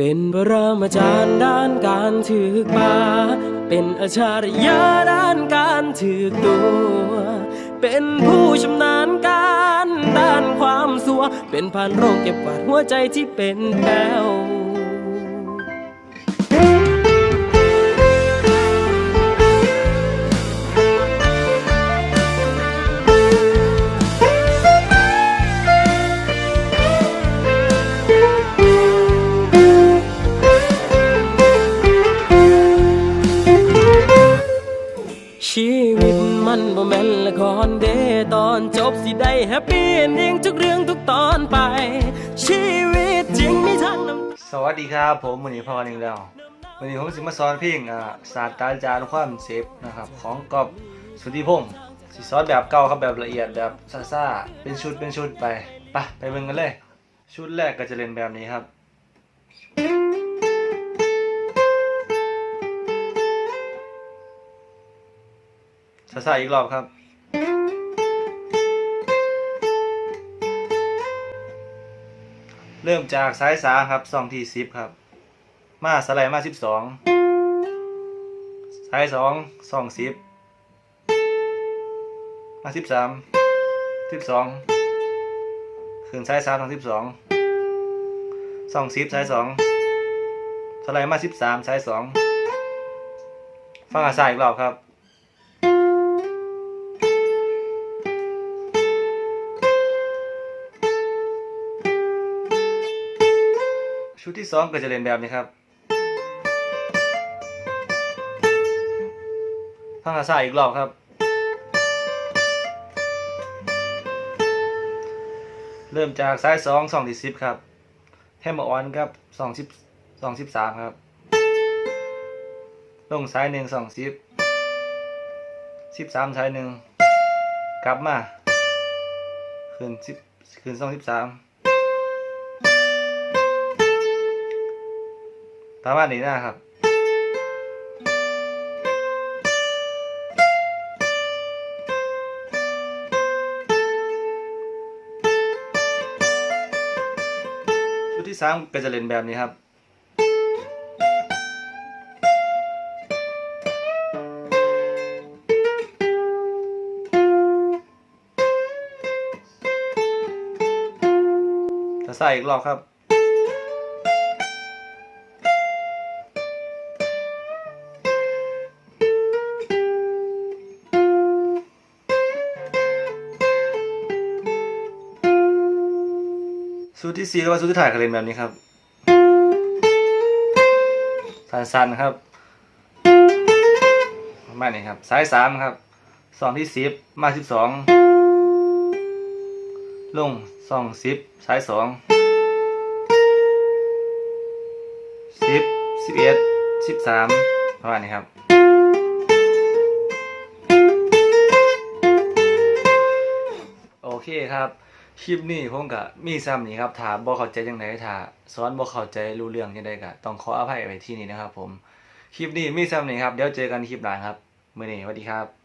เป็นพรมาจารย์ด้านการถือป่าเป็นอาชารยะด้านการถือตัว เป็นผู้ชำนาญการด้านความสัว เป็นผ่านโรคเก็บกวาดหัวใจที่เป็นแผ้ว ชีวิตมันบ่แม่นละครเดตอนจบสิได้แฮปปี้เอนดิ้งทุกเรื่องทุกตอนไป ชีวิตจริงมีทั้งน้ำสวัสดีครับผมมือนี้พอหนึ่งแล้วมือนี้ผมสิมาสอนเพลงอ่าศาสตราจารย์ความเซฟนะครับของกอบสุธิพงศ์สิสอนแบบเก่าครับแบบละเอียดแบบซ่าๆเป็นชุดเป็นชุดไปไปไปเบิ่งกันเลย ชุดแรกก็จะเล่นแบบนี้ครับ ซ่าๆอีกรอบครับ เริ่มจากสายสามครับสองที่สิบครับ มาสไลด์มาสิบสองสายสองสองสิบมาสิบสามสิบสองขึ้นสายสามทางสิบสองสองสิบสายสองสไลด์มาสิบสามสายสองฟังอาสาอีกรอบครับ ชุดที่สองก็จะเล่นแบบนี้ครับฟังอาซาอีกรอบครับ เริ่มจากซ้ายสองสองที่สิบครับแฮมเมอร์ออนครับสองสิบสองสิบสามครับ ลงซ้ายหนึ่งสองสิบสิบสามซ้ายหนึ่งกลับมา ขึ้นสิบขึ้นสองสิบสาม ประมาณนี้นะครับชุดที่สามก็จะเล่นแบบนี้ครับจะใส่อีกรอบครับ สูตรที่สี่ก็ว่าสูตรที่ถ่ายก็เล่นแบบนี้ครับสั้นๆครับมาณนี้ครับสายสามครับสองที่สิบมาสิบสองลงสองสิบสายสองสิบสิบเอ็ดสิบสามประมาณนี้ครับ โอเคครับ คลิปนี้ผมก็มีซ้ำนี่ครับถามบ่เข้าใจยังไงถ้าสอนบ่เข้าใจรู้เรื่องยังไงก็ต้องขออภัยไปที่นี่นะครับ ผม คลิปนี้มีซ้ำนี่ครับ เดี๋ยวเจอกันคลิปหลังครับ มื่อนี้สวัสดีครับ